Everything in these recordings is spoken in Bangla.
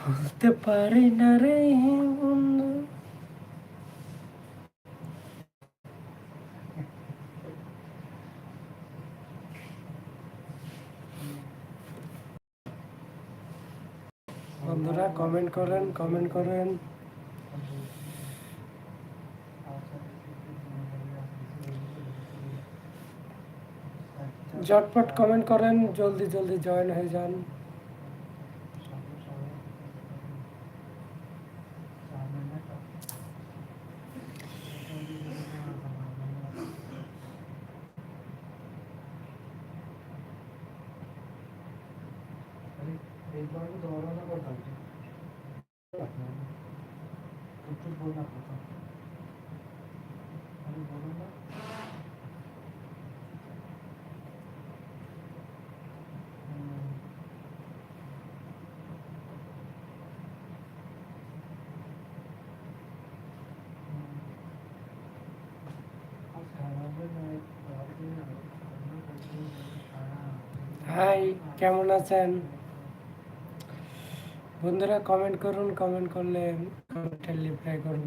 বলতে পারি না রে বন্ধু বন্ধুরা কমেন্ট করেন কমেন্ট করেন। ঝটপট কমেন্ট করেন জলদি জলদি জয়েন হয়ে যান। হাই কেমন আছেন? বন্ধুরা কমেন্ট করুন কমেন্ট করলে কমেন্টের রিপ্লাই করব।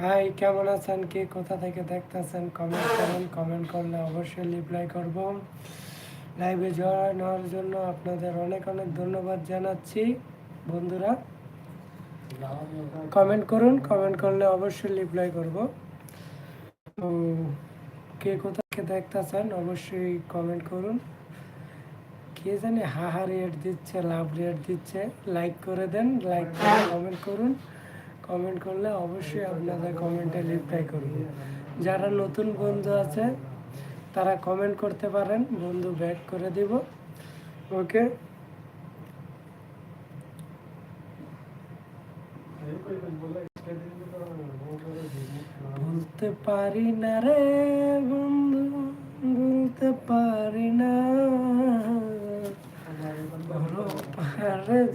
হাই, কেমন আছেন? কে কোথা থেকে দেখতেছেন? কমেন্ট করুন কমেন্ট করলে অবশ্যই রিপ্লাই করব। লাইভে জয়েন হওয়ার জন্য আপনাদের অনেক অনেক ধন্যবাদ জানাচ্ছি। বন্ধুরা কমেন্ট করুন কমেন্ট করলে অবশ্যই রিপ্লাই করব। কে কোথা থেকে দেখতেছেন? অবশ্যই কমেন্ট করুন। কে জানে হাহা রেট দিচ্ছে, লাভ রেট দিচ্ছে? লাইক করে দেন লাইক করে কমেন্ট করুন। কমেন্ট করলে অবশ্যই আপনাদের কমেন্টে রিপ্লাই করব। যারা নতুন বন্ধু আছে, তারা কমেন্ট করতে পারেন, বন্ধু ব্যাক করে দিব। ওকে বলতে পারি না রে বন্ধু বলতে পারি না।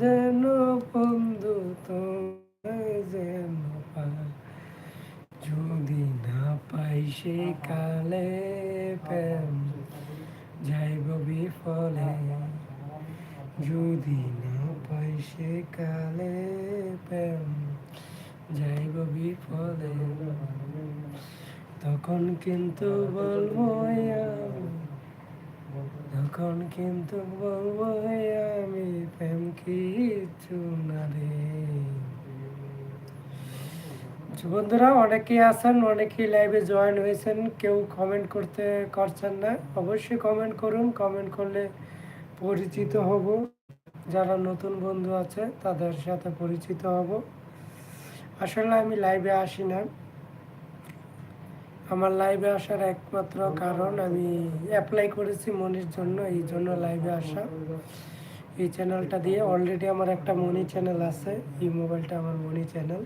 যেন কালে প্রেম যাইব বিফলে। যদি না পাই সে কালে প্রেম যাইব বিফলে। তখন কিন্তু বলব তখন কিন্তু বলব আমি, প্রেম কিছু না রে। বন্ধুরা, অনেকেই আছেন, অনেকেই লাইভে জয়েন হয়েছেন, কেউ কমেন্ট করতে করছেন না। অবশ্যই কমেন্ট করুন কমেন্ট করলে পরিচিত হব। যারা নতুন বন্ধু আছে, তাদের সাথে পরিচিত হব। আসলে আমি লাইভে আসি না। আমার লাইভে আসার একমাত্র কারণ, আমি অ্যাপ্লাই করেছি মনির জন্য, এই জন্য লাইভে আসা। এই চ্যানেলটা দিয়ে অলরেডি আমার একটা মনি চ্যানেল আছে, এই মোবাইলটা আমার মনি চ্যানেল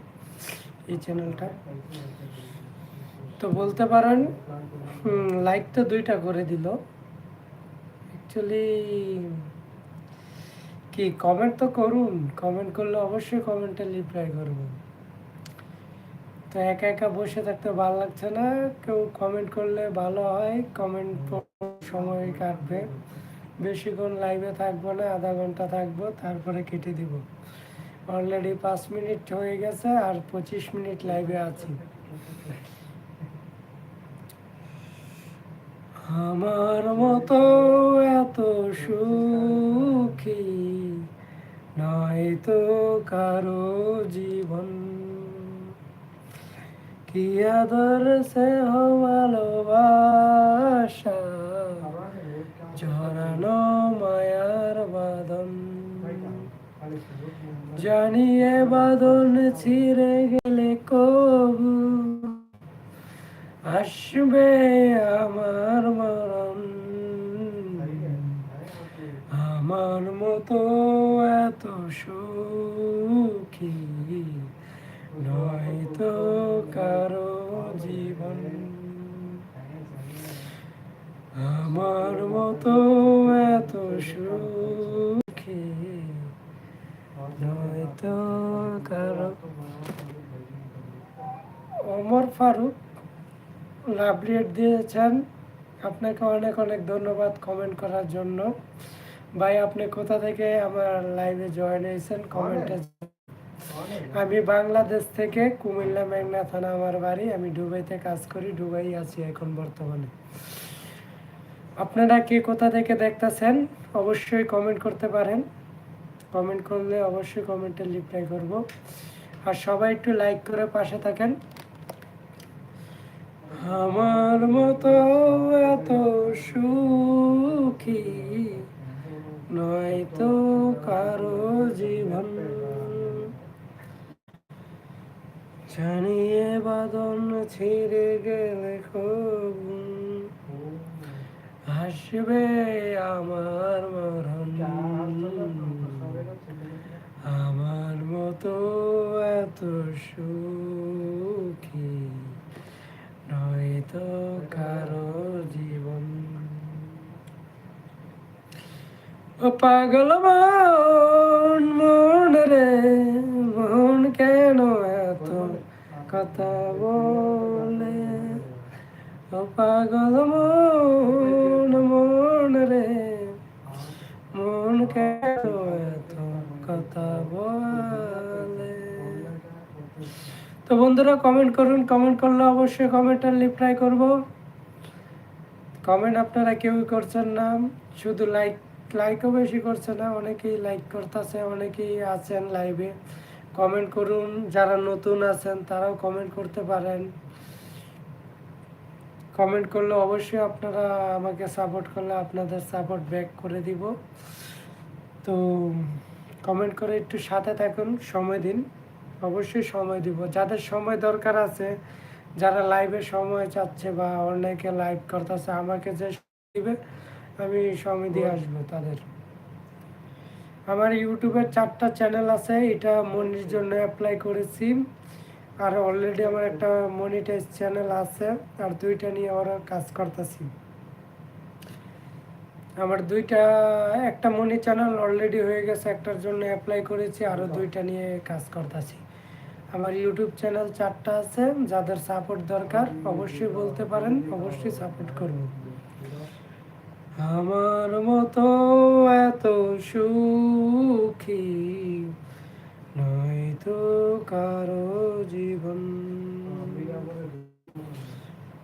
এই চ্যানেলটা তো বলতে পারেন লাইক তো দুইটা করে দিল। অ্যাকচুয়ালি কি কমেন্ট তো করুন। কমেন্ট করলে অবশ্যই কমেন্টে রিপ্লাই করব। তো একা একা বসে থাকতে ভালো লাগছে না। কেউ কমেন্ট করলে ভালো হয়। কমেন্ট সময় কাটবে। বেশিক্ষণ লাইভে থাকব না, আধা ঘণ্টা থাকব, তারপরে কেটে দিব। অলরেডি পাঁচ মিনিট হয়ে গেছে আর পঁচিশ মিনিট লাইভে আছি। আমার মতো এত সুখী নয় তো কারও জীবন। কি আদর সে ভালোবাসা, জড়ানো মায়ার বাদন জানিয়ে বাদন ছিঁড়ে গেলে কবু? আসবে আমার মরণ। আমার মতো এত সুখী নয়তো কারও জীবন। আমার মতো এত সুখী নয়তো কারও। ওমর ফারুক লাভ রেট দিয়েছেন। আপনাকে অনেক অনেক ধন্যবাদ কমেন্ট করার জন্য। ভাই আপনি কোথা থেকে আমার লাইভে জয়েন হয়েছেন? কমেন্টে আমি বাংলাদেশ থেকে কুমিল্লা মেঘনা থানা আমার বাড়ি। আমি দুবাইতে কাজ করি দুবাই আছি এখন বর্তমানে। আপনারা কে কোথা থেকে দেখতেছেন? অবশ্যই কমেন্ট করতে পারেন। কমেন্ট করলে অবশ্যই কমেন্টে রিপ্লাই করব। আর সবাই একটু লাইক করে পাশে থাকেন। আমার মতো এত সুখী নয়তো কারও জীবন। জানিয়ে বাদন ছিঁড়ে গেলে খুব আসবে আমার মরণ। আমার মতো এত সুখী নয়তো কারও জীবন। ও পাগল মন মন রে, মন কেন এত কথা বলে? ও পাগল মন তো বন্ধুরা কমেন্ট করুন। কমেন্ট করলে অবশ্যই কমেন্টের রিপ্লাই করব। কমেন্ট আপনারা কেউই করছেন না। শুধু লাইক লাইকও বেশি করছে না, অনেকেই লাইক করতেছে, অনেকেই আছেন লাইভে কমেন্ট করুন। যারা নতুন আছেন, তারাও কমেন্ট করতে পারেন। কমেন্ট করলে অবশ্যই আপনারা আমাকে সাপোর্ট করলে আপনাদের সাপোর্ট ব্যাক করে দিব। তো কমেন্ট করে একটু সাথে থাকুন, সময় দিন। অবশ্যই সময় দিব। যাদের সময় দরকার আছে যারা লাইভে সময় চাচ্ছে বা অনেকে লাইভ করতেছে আমাকে যে দিবে আমি সময় দিয়ে আসব তাদের। আমার ইউটিউবের চারটা চ্যানেল আছে এটা মনির জন্য অ্যাপ্লাই করেছি। আর অলরেডি আমার একটা মনিটাইজ চ্যানেল আছে আর দুইটা নিয়ে ওরা কাজ করতেছি। আমার দুইটা একটা মনি চ্যানেল অলরেডি হয়ে গেছে একটার জন্য অ্যাপ্লাই করেছি আরও দুইটা নিয়ে কাজ করতেছি। আমার ইউটিউব চ্যানেল চারটা আছে, যাদের সাপোর্ট দরকার, অবশ্যই বলতে পারেন, অবশ্যই সাপোর্ট করব। আমার মতো এত সুখী নয়তো কারও জীবন।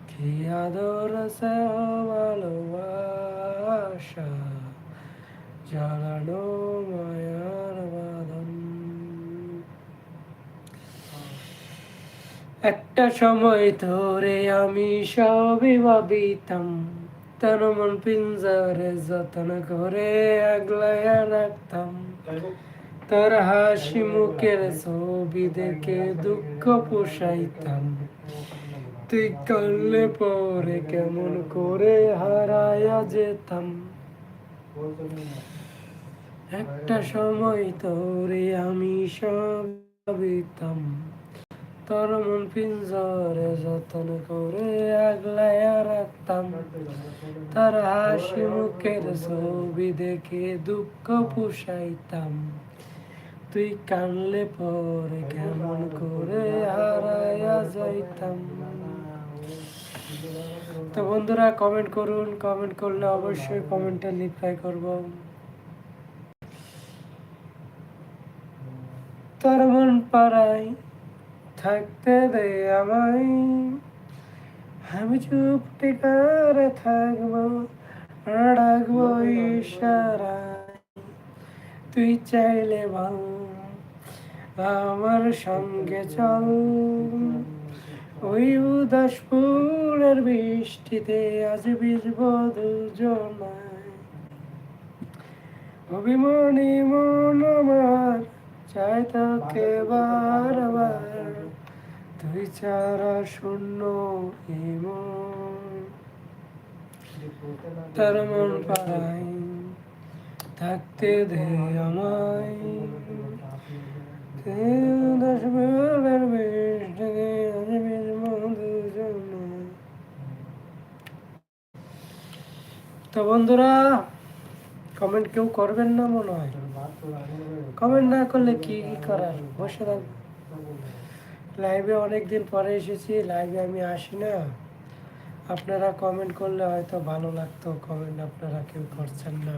কি আদর সে ভালোবাসা, জ্বালানো মায়ার বাদন একটা সময় ধরে আমি সবই ভাবিতাম। তন মন পিঞ্জারে যতন করে আগলায়া রাখতাম। তোর হাসি মুখের ছবি দেখে দুঃখ পোষাইতাম। তুই করলে পরে কেমন করে হারায়া যেতাম। একটা সময় তোরে আমি সব ভাবিতাম। তোর মন পিঞ্জরে যতন করে আগলায়া রাখতাম। তার হাসি মুখের ছবি দেখে দুঃখ পুষাইতাম। তুই কানলে পরে কেমন করে হারাইয়া যাইতাম। তো বন্ধুরা কমেন্ট করুন কমেন্ট করলে অবশ্যই কমেন্টে রিপ্লাই করব। তোর মন পাড়াই থাকতে দে আমায়। আমি চুপ টিকারে থাকব, রাখব ইশারায়। তুই চাইলে বল, আমার সঙ্গে চল। ওই উদাসপুরের বৃষ্টিতে আজ ভিজব দুজনায়। অভিমানী মন আমার চাই তাকে বারবার। তুই ছাড়া শূন্য তার মন পাড়াই থাকতে দে আমায়। উদাসপুরের বৃষ্টিতে আজ তো বন্ধুরা কমেন্ট কেউ করবেন না মনে হয়। কমেন্ট না করলে কি কি করার? বসে থাকব লাইভে অনেক দিন পরে এসেছি লাইভে আমি আসি না। আপনারা কমেন্ট করলে হয়তো ভালো লাগতো কমেন্ট আপনারা কেউ করছেন না।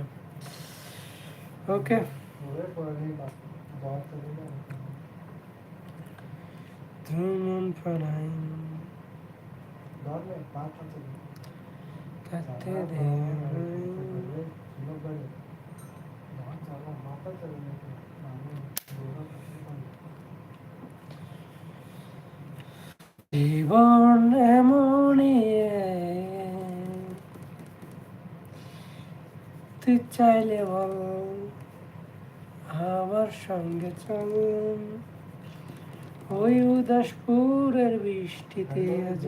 ওকে মন পাড়াই থাকতে দে এমনই তুই চাইলে বল, আমার সঙ্গে চল। ওই উদাসপুরের বৃষ্টিতে আজ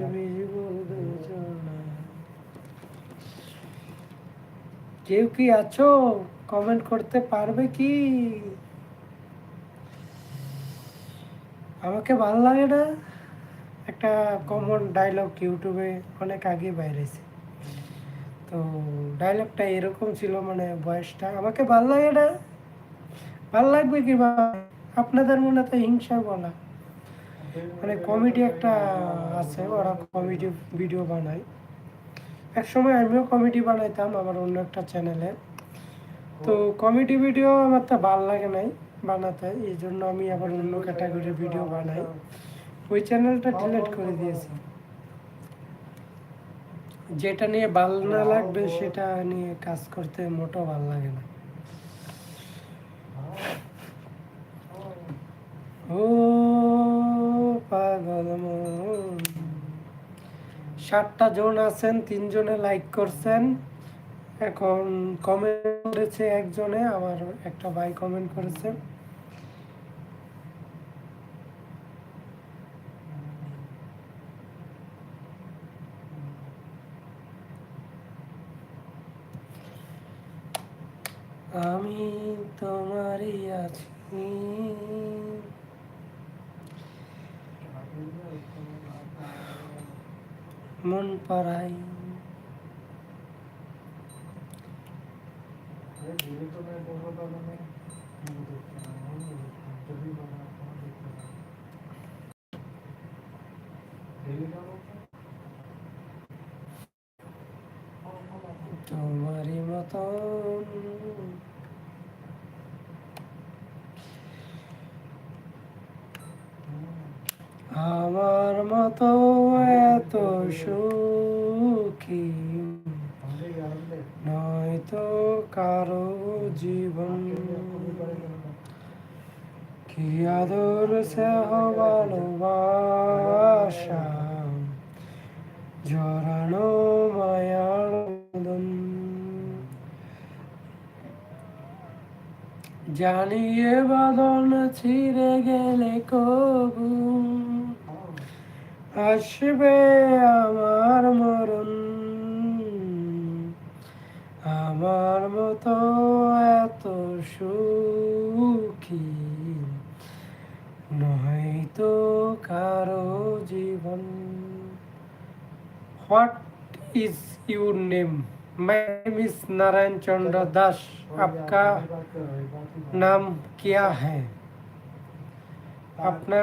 কেউ কি আছো? কমেন্ট করতে পারবে কি? আমাকে ভালো লাগে না? একটা কমন ডায়লগ ইউটিউবে অনেক আগে বাইরেছে। তো ডায়লগটা এরকম ছিল মানে বয়সটা আমাকে ভালো লাগে না। ভালো লাগবে কি আপনাদের মনে তো হিংসা বলা। মানে কমেডি একটা আছে, ওরা কমেডি ভিডিও বানায়। এক সময় আমিও কমেডি বানাইতাম আমার অন্য একটা চ্যানেলে তো কমেডি ভিডিও আমার তো ভালো লাগে নাই বানাতে, এই জন্য আমি আবার অন্য ক্যাটাগরির ভিডিও বানাই। ওই চ্যানেলটা ডিলিট করে দিয়েছি। যেটা নিয়ে ভালো না লাগবে, সেটা নিয়ে কাজ করতে মোটো ভালো লাগে না। ও পাগল মন। সাতটা জন আছেন, তিনজনে লাইক করছেন। এখন কমেন্ট করেছে একজনে, আবার একটা ভাই কমেন্ট করেছে। আমি তোমারই আছি। মন পাড়াই। তোমারই মতন আমার মতো এত সুখী। নয়তো কারও জীবন কি আদর সহ ভালোবাসা? জড়ানো মায়ার। জানিয়ে বাদন ছিঁড়ে গেলে কবু। আসবে আমার মরণ আমার মতো এত সুখী নয়তো কারো জীবন what is your name my name is Narayan Chandra Das আপকা নাম क्या है अपना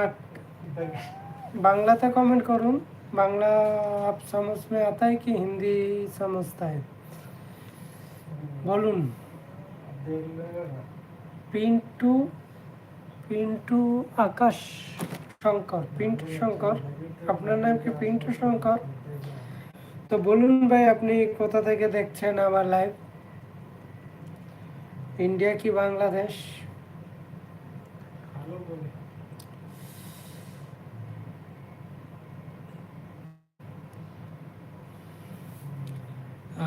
বাংলাতে কমেন্ট করুন। বাংলা আপ সমস্ত में কি হিন্দি कि বলুন। পিন্টু পিন্টু আকাশ শঙ্কর, পিন্টু শঙ্কর। আপনার নাম কি পিন্টু শঙ্কর? তো বলুন ভাই, আপনি কোথা থেকে দেখছেন আমার লাইভ ইন্ডিয়া কি বাংলাদেশ?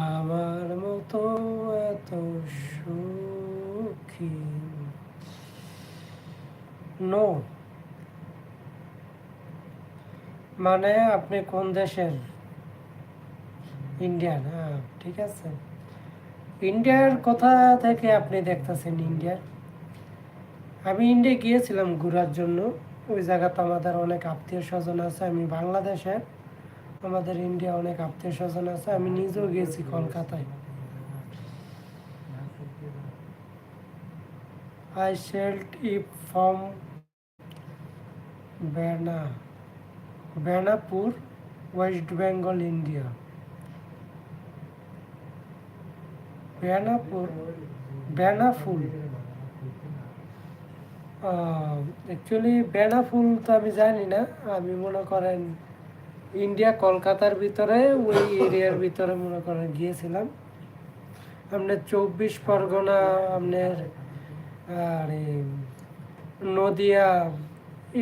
আমার মতো এত সুখী। নো মানে আপনি কোন দেশের? ইন্ডিয়ান হ্যাঁ ঠিক আছে। ইন্ডিয়ার কোথা থেকে আপনি দেখতেছেন ইন্ডিয়ার আমি ইন্ডিয়া গিয়েছিলাম ঘোরার জন্য। ওই জায়গাতে আমাদের অনেক আত্মীয় স্বজন আছে। আমি বাংলাদেশের। আমাদের ইন্ডিয়া অনেক আত্মীয় স্বজন আছে আমি নিজেও গিয়েছি কলকাতায় I sailed it from Bana, Banapur, West Bengal, India. Banapur, Banaful. Actually Benaful তো আমি জানি না আমি মনে করেন ইন্ডিয়া, কলকাতার ভিতরে, ওই এরিয়ার ভিতরে মনে করেন গিয়েছিলাম। আপনার চব্বিশ পরগনা আপনার আর, নদিয়া,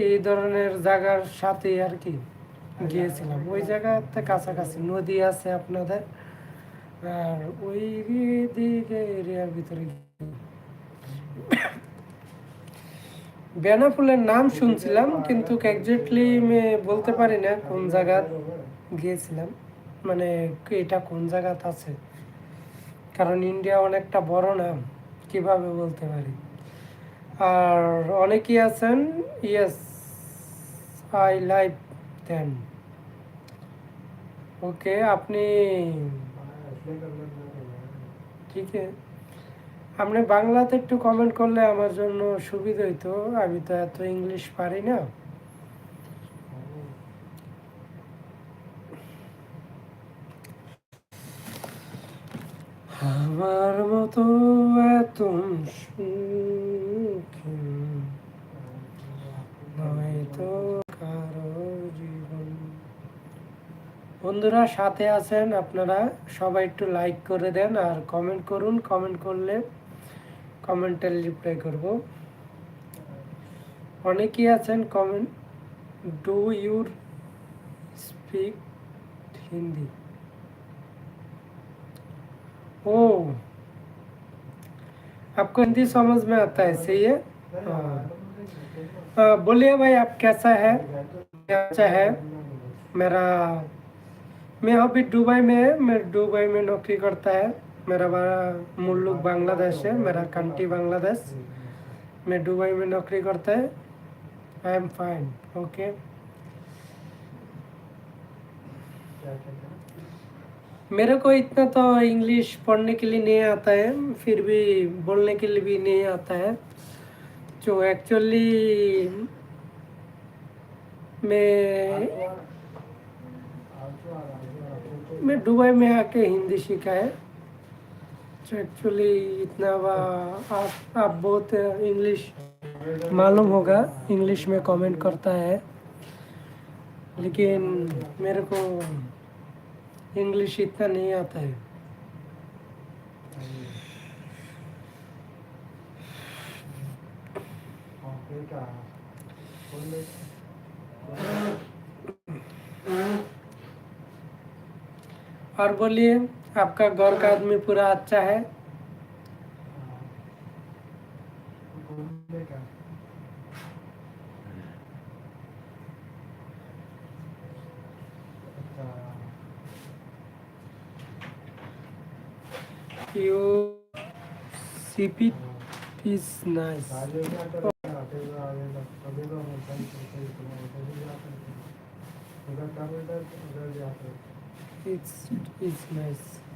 এই ধরনের জায়গার সাথে আর কি গিয়েছিলাম। ওই জায়গাতে কাছাকাছি নদী আছে আপনাদের। আর ওই দিকে এরিয়ার ভিতরে গিয়ে- বেনাফুলের নাম শুনছিলাম, কিন্তু একজাক্টলি বলতে পারি না কোন জায়গা গিয়েছিলাম। মানে এটা কোন জায়গাতে আছে? কারণ ইন্ডিয়া অনেকটা বড় নাম, কীভাবে বলতে পারি? আর অনেকেই আছেন yes I live then okay আপনি ঠিক আছে আপনি বাংলাতে একটু কমেন্ট করলে আমার জন্য সুবিধা হইতো। আমি তো এত ইংলিশ পারি না। আমার মতো এত কারও জীবন। বন্ধুরা, সাথে আছেন আপনারা। সবাই একটু লাইক করে দেন আর কমেন্ট করুন। কমেন্ট করলে কমেন্টের রিপ্লাই করব অনেকেই আছেন comment do your speak Hindi ओ आपको हिंदी समझ में आता है सही है हाँ हाँ, बोलिए भाई आप कैसा है क्या अच्छा है मेरा मैं अभी दुबई में है मैं दुबई में नौकरी करता है मेरा बड़ा मुल्लुक बांग्लादेश है, मेरा कंट्री बांग्लादेश। मैं दुबई में नौकरी करता है। आई एम फाइन ओके मेरे को इतना तो इंग्लिश पढ़ने के लिए नहीं आता है, फिर भी बोलने के लिए भी नहीं आता है। जो एक्चुअली मैं मैं दुबई में आके हिंदी सीखा है। एक्चुअली इतना आप आप बहुत इंग्लिश मालूम होगा। इंग्लिश में कमेंट करता है। लेकिन मेरे को इंग्लिश इतना नहीं आता है। और बोलिए। आपका गौर का आदमी पूरा अच्छा है It's it's nice.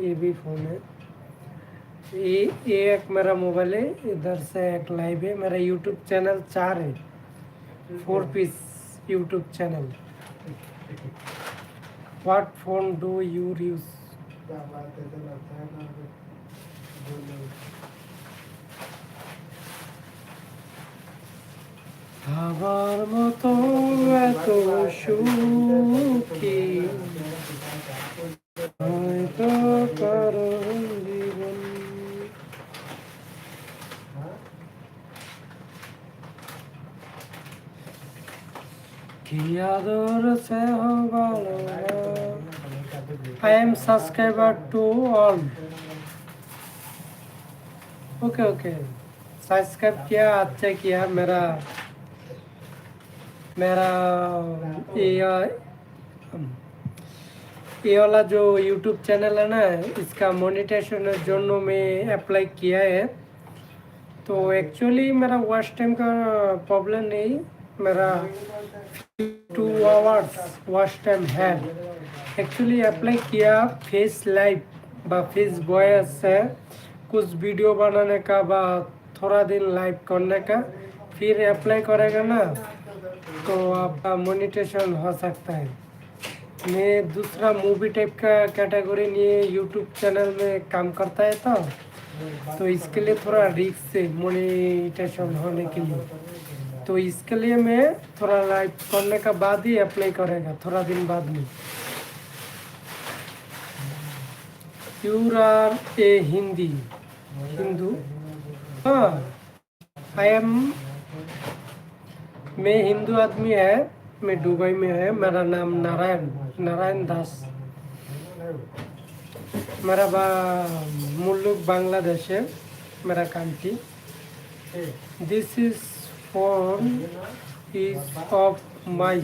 ये भी फ़ोन है ये ये एक मेरा मोबाइल है इधर से एक लाइव है मेरा यूट्यूब चैनल चार है four piece YouTube channel what phone do you use क्या बात है तो लगता है ना कि बोलो আমার মতো এত সুখী কি আদর সে ভালো I am subscriber to all. Okay okay subscribe किया अच्छा किया मेरा मेरा ये ये वाला जो यूट्यूब चैनल है ना इसका मोनेटाइजेशन जोन में अप्लाई किया है तो एक्चुअली मेरा वॉच टाइम का प्रॉब्लम नहीं मेरा टू आवर्स वॉच टाइम है एक्चुअली अप्लाई किया फेस लाइव बा फेस वॉयस से कुछ वीडियो बनाने का बा थोड़ा दिन लाइव करने का फिर अप्लाई करेगा ना तो आपका मोनिटेशन हो सकता है मैं दूसरा मूवी टाइप का कैटेगरी लिए यूट्यूब चैनल में काम करता है तो तो इसके लिए थोड़ा रिस्क से मोनिटेशन होने के लिए तो इसके लिए मैं थोड़ा लाइव करने का बाद ही अप्लाई करेगा, थोड़ा दिन बाद में। Pure are a Hindi Hindu हाँ आई एम मैं हिंदू आदमी है, मैं दुबई में है, मेरा नाम नारायण नारायण दास। मेरा बा मुल्लुक बांग्लादेश है, मेरा country this is Phone is of my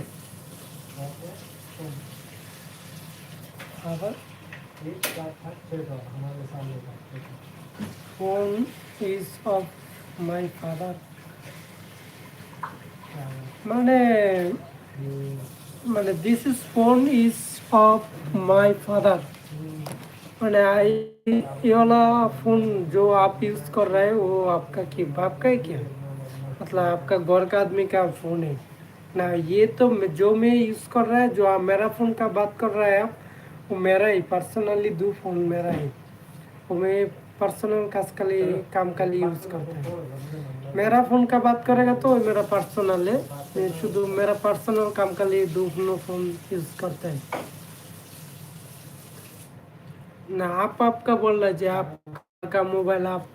father. एक साथ अच्छे तो हमारे सामने था Phone is of my father. মানে মানে this is phone is of my father मैंने आई ये वाला फोन जो आप यूज कर रहे हैं वो आपका की बाप का है क्या मतलब आपका गौर का आदमी का फ़ोन है। ना, ये तो जो मैं यूज़ कर रहा है, जो आप मेरा फ़ोन का बात कर रहा है आप वो मेरा ही पर्सनली दो फ़ोन मेरा है। वो मैं पर्सनल काज के लिए काम का लिए यूज़ करता है। मेरा फ़ोन का बात करेगा तो मेरा पर्सनल है। शुद्ध मेरा पर्सनल काम का लिए दोनों फ़ोन यूज़ करता है। ना, आप आपका बोल रहे आप का मोबाइल आप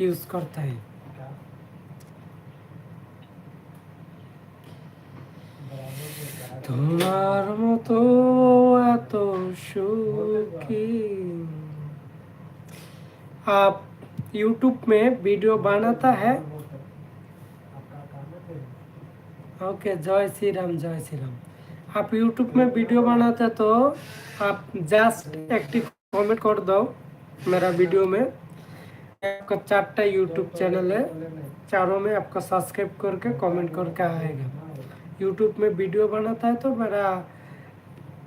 यूज़ करता है। তোমার মতো এত সুখী आप यूट्यूब में वीडियो बनाता है आपका काम है ओके जय श्री राम जय श्री राम आप यूट्यूब में वीडियो बनाते तो आप जस्ट एक्टिव कमेंट कर दो मेरा वीडियो में आपका चारटा यूट्यूब चैनल है चारों में आपका सब्सक्राइब करके कमेंट करके आएगा यूट्यूब में वीडियो बनाता है तो मेरा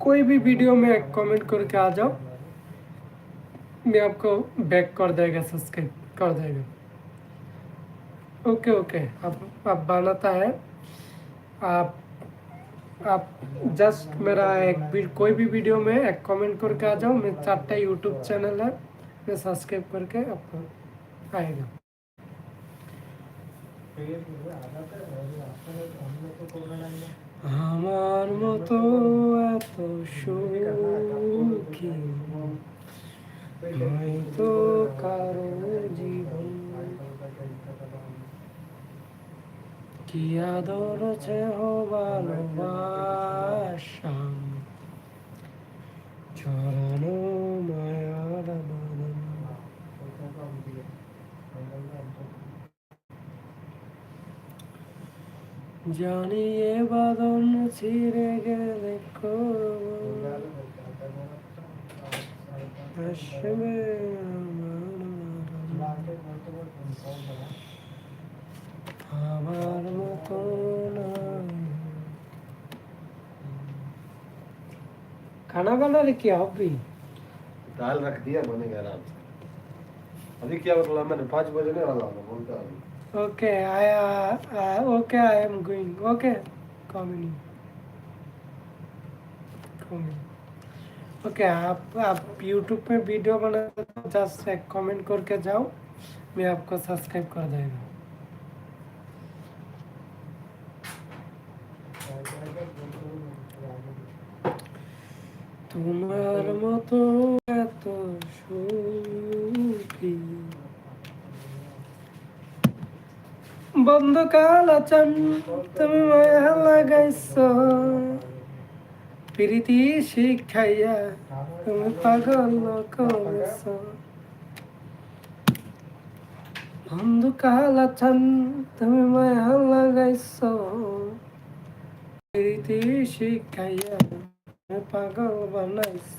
कोई भी वीडियो में कमेंट करके आ जाओ। मैं आपको बैक कर देगा सब्सक्राइब कर देगा। ओके ओके आप आप बनाता है। आप आप जस्ट मेरा एक कोई भी वीडियो में एक कमेंट करके आ जाओ। मैं चारटा यूट्यूब चैनल है। मैं सब्सक्राइब करके आपको आएगा। আমার মতো এত সুখী হয়তো কারও জীবন কি আদর আছে হো ভালোবাসা? হারানো মায়ার বাঁধন জানি এ বাদন ছিঁড়ে গেলে কবর আসবে আমার মরণ। আমার মতো নয়। खाना बना रही क्या अभी दाल रख दिया बनेगा आराम से अभी क्या बोला मैंने पाँच बजने वाला हूँ बोलता अभी ओके आया okay I am going okay coming coming okay आप आप यूट्यूब पे वीडियो बना जस्ट एक कमेंट करके जाओ मैं आपको सब्सक्राइब कर देगा তোমার মতো বন্ধ কালাচান তুমি মায়া লাগাইছ। প্রীতি শিখাইয়া তুমি পাগল করেছ। বন্ধ কালাচান তুমি মায়া লাগাইছ। প্রীতি শিখাইয়া তুমি পাগল বানাইছ।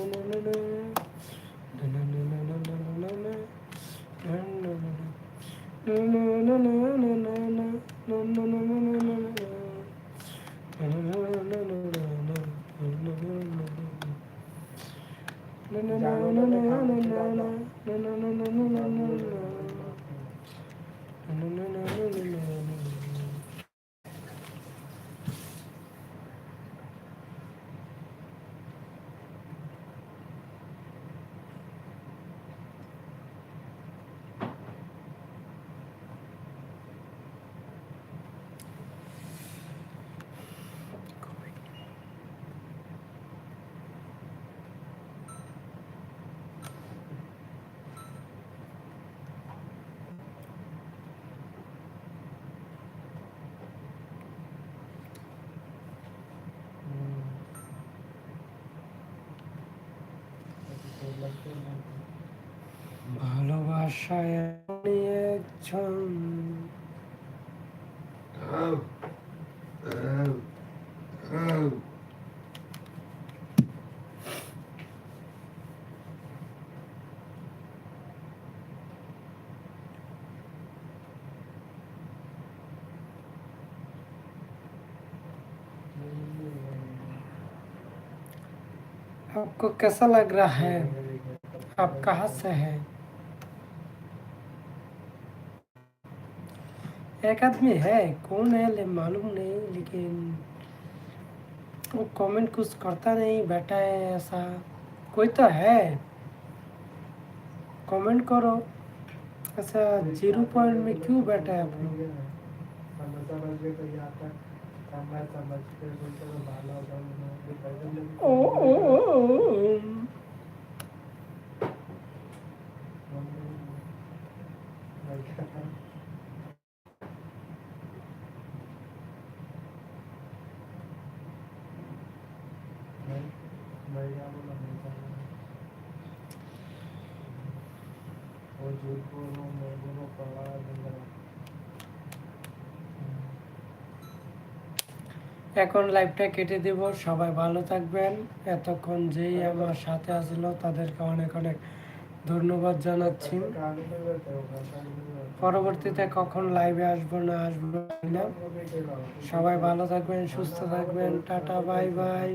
ভালোবাসায় এমনই একজন आपको कैसा लग रहा है आप कहाँ से हैं एक आदमी है, कौन है, ले मालूम नहीं, लेकिन वो कमेंट कुछ करता नहीं, बैठा है ऐसा। कोई तो है। कमेंट करो। ऐसा ज़ीरो पॉइंट में क्यों बैठा है आप लोग ओ ओ ओ। ओ। वो এখন লাইভটা কেটে দেব। সবাই ভালো থাকবেন। এতক্ষণ যেই আমার সাথে আসলো, তাদেরকে অনেক অনেক ধন্যবাদ জানাচ্ছি। পরবর্তীতে কখন লাইভে আসব না আসব না। সবাই ভালো থাকবেন, সুস্থ থাকবেন। Tata bye bye